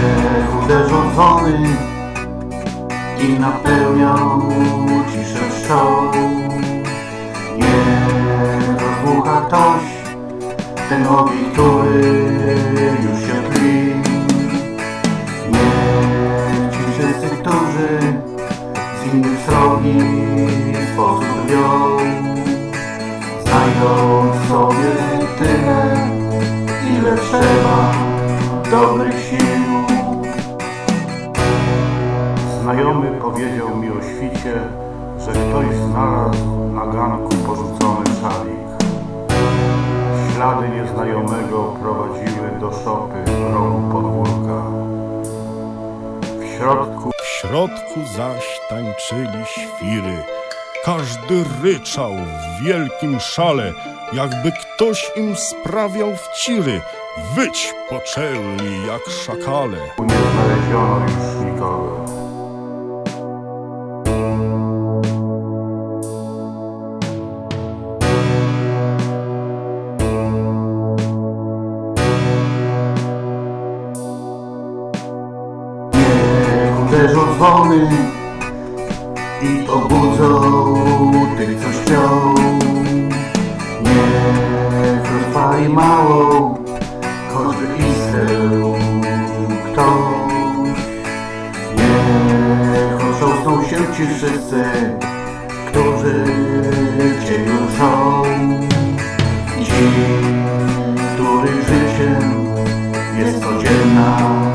Niech uderzą dzwony i napełnią ciszę wszczą. Niech rozbucha ktoś ten ogień, który już się tli. Niech ci wszyscy, którzy z innych srogi sposób drwią, znajdą sobie tyle, ile trzeba dobrych sił. Powiedział mi o świcie, że ktoś znalazł na ganku porzucony szalik. Ślady nieznajomego prowadziły do szopy w rogu podwórka. W środku W środku zaś tańczyli świry. Każdy ryczał w wielkim szale, jakby ktoś im sprawiał wciry. Wyć poczęli jak szakale. nie znaleziono już uderzą dzwony i obudzą tych, co śpią. Niech rozpali małą, choćby iskrę ktoś. Niech otrząsną się ci wszyscy, którzy cię jutrzą. Ci, których życiem jest codzienna